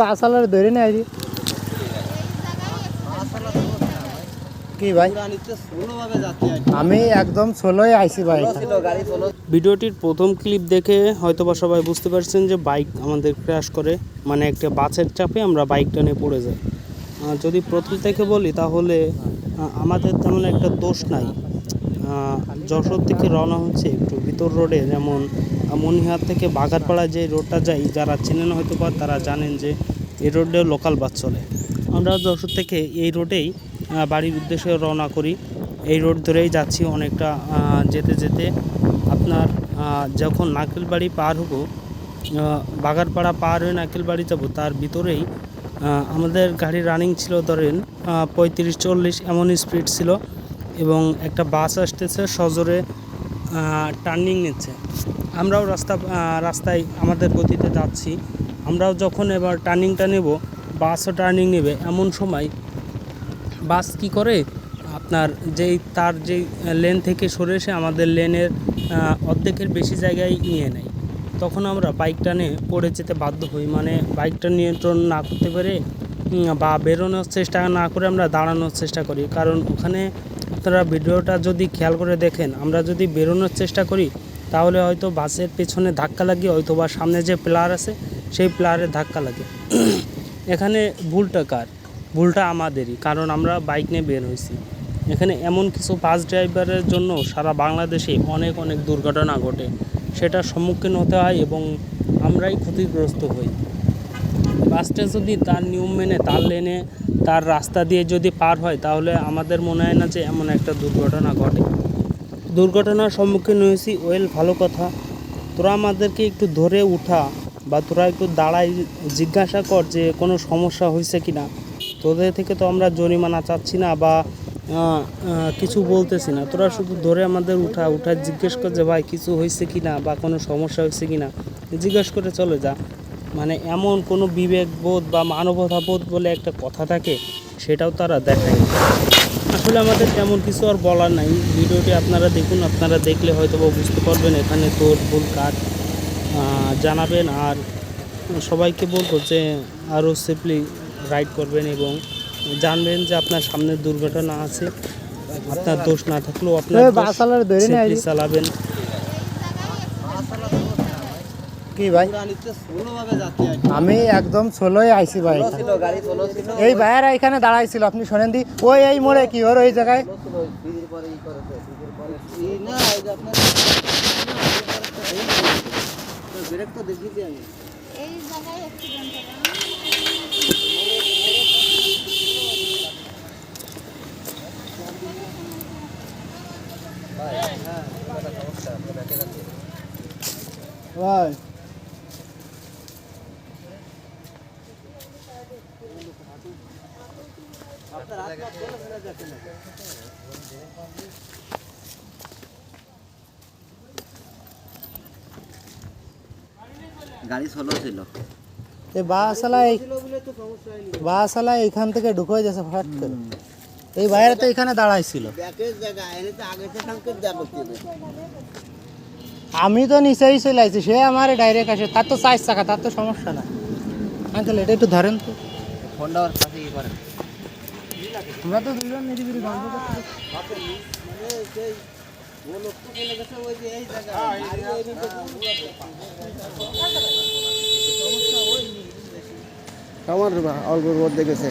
বাসালার ধরে না আইরি। কি আমি একদম সোলোই আইছি ভাই। ভিডিওটির প্রথম ক্লিপ দেখে হয়তোবা সবাই বুঝতে পারছেন যে বাইক আমাদের ক্র্যাশ করে। মানে একটা বাসের চাপে আমরা বাইকটা নিয়ে পড়ে যাই। যদি প্রথম থেকে বলি তাহলে আমাদের তেমন একটা দোষ নাই। যশোর থেকে রওনা হচ্ছে একটু ভিতর রোডে যেমন আহ, মনিহাট থেকে বাগারপাড়া যে রোডটা যাই যারা চেনেন হয়তো বা তারা জানেন যে এই রোডে লোকাল বাস চলে। আমরা যশোর থেকে এই রোডেই বাড়ির উদ্দেশ্যে রওনা করি। এই রোড ধরেই যাচ্ছি অনেকটা যেতে যেতে আপনার যখন নাকেলবাড়ি পার হব বাগারপাড়া পার হয়ে নাকেলবাড়ি যাব তার ভিতরেই আমাদের গাড়ি রানিং ছিল ধরেন পঁয়ত্রিশ চল্লিশ এমন স্পিড ছিল। এবং একটা বাস আসতেছে সজোরে টার্নিং নিচ্ছে। আমরাও রাস্তা রাস্তায় আমাদের গতিতে যাচ্ছি। আমরাও যখন এবার টার্নিংটা নেব, বাসও টার্নিং নেবে, এমন সময় বাস কি করে? আপনার যেই, তার যেই লেন থেকে সরে এসে আমাদের লেনের অর্ধেকের বেশি জায়গায় নিয়ে নেয়। তখন আমরা বাইকটা নিয়ে পড়ে যেতে বাধ্য হই। মানে বাইকটা নিয়ন্ত্রণ না করতে পেরে বা বেরোনোর চেষ্টা না করে আমরা দাঁড়ানোর চেষ্টা করি। কারণ ওখানে আপনারা ভিডিওটা যদি খেয়াল করে দেখেন, আমরা যদি বেরোনোর চেষ্টা করি, তাহলে হয়তো বাসের পেছনে ধাক্কা লাগে হয়তো বা সামনে যে প্লার আছে, সেই প্লারে ধাক্কা লাগে। এখানে ভুলটা কার? ভুলটা আমাদেরই, কারণ আমরা বাইক নিয়ে বের হয়েছি। এখানে এমন কিছু বাস ড্রাইভারের জন্য সারা বাংলাদেশে অনেক অনেক দুর্ঘটনা ঘটে। সেটার সম্মুখীন হতে হয় এবং আমরাই ক্ষতিগ্রস্ত হই। বাসটা যদি তার নিয়ম মেনে, তার লেনে, তার রাস্তা দিয়ে যদি পার হয়, তাহলে আমাদের মনে হয় না যে এমন একটা দুর্ঘটনা ঘটে। দুর্ঘটনার সম্মুখীন হয়েছি, ওয়েল, ভালো কথা। তোরা আমাদেরকে একটু ধরে উঠা বা তোরা একটু দাঁড়াই, জিজ্ঞাসা কর যে কোনো সমস্যা হয়েছে কি না। তোদের থেকে তো আমরা জরিমানা চাচ্ছি না বা কিছু বলতেছি না। তোরা শুধু ধরে আমাদের উঠা উঠা, জিজ্ঞেস কর যে ভাই, কিছু হয়েছে কি না বা কোনো সমস্যা হয়েছে কি না। জিজ্ঞেস করে চলে যা। মানে এমন কোনো বিবেকবোধ বা মানবতাবোধ বলে একটা কথা থাকে সেটাও তারা দেখায় আসলে আমাদের তেমন কিছু আর বলার নাই। ভিডিওটি আপনারা দেখুন আপনারা দেখলে হয়তো বা বুঝতে পারবেন এখানে তোর ভুল কাট জানাবেন। আর সবাইকে বলব যে আরও সেফলি রাইড করবেন এবং জানবেন যে আপনার সামনে দুর্ঘটনা আছে। আপনার দোষ না থাকলেও আপনার চালাবেন। কি ভাই? আমি একদম সোলোই আইছি ভাই এই ভাইয়ারা এখানে দাঁড়াইছিল, আপনি শোনেন দি। ওই, এই মোড়ে কি ওর, ওই জায়গায়? এই জায়গায় অ্যাক্সিডেন্ট ভাই গাড়ি স্লো ছিল। এই বাসালা বাসালা এইখান থেকে ঢুকে যাচ্ছে ফাট করে। এই ভাইয়ারা তো এখানে দাঁড়াইছিল আমি তো নিচেই চলে সে আমার ডাইরেক্ট আসে। তার তো চার চাকা তার তো সমস্যা না আঙ্কেল এটা একটু ধরেন তো। ফোনটা ওর কাছে ইয়ে করেন। আমরা তো দুজন নিরিবিলি গল্প করতে আমার অল্প রোদ দেখেছে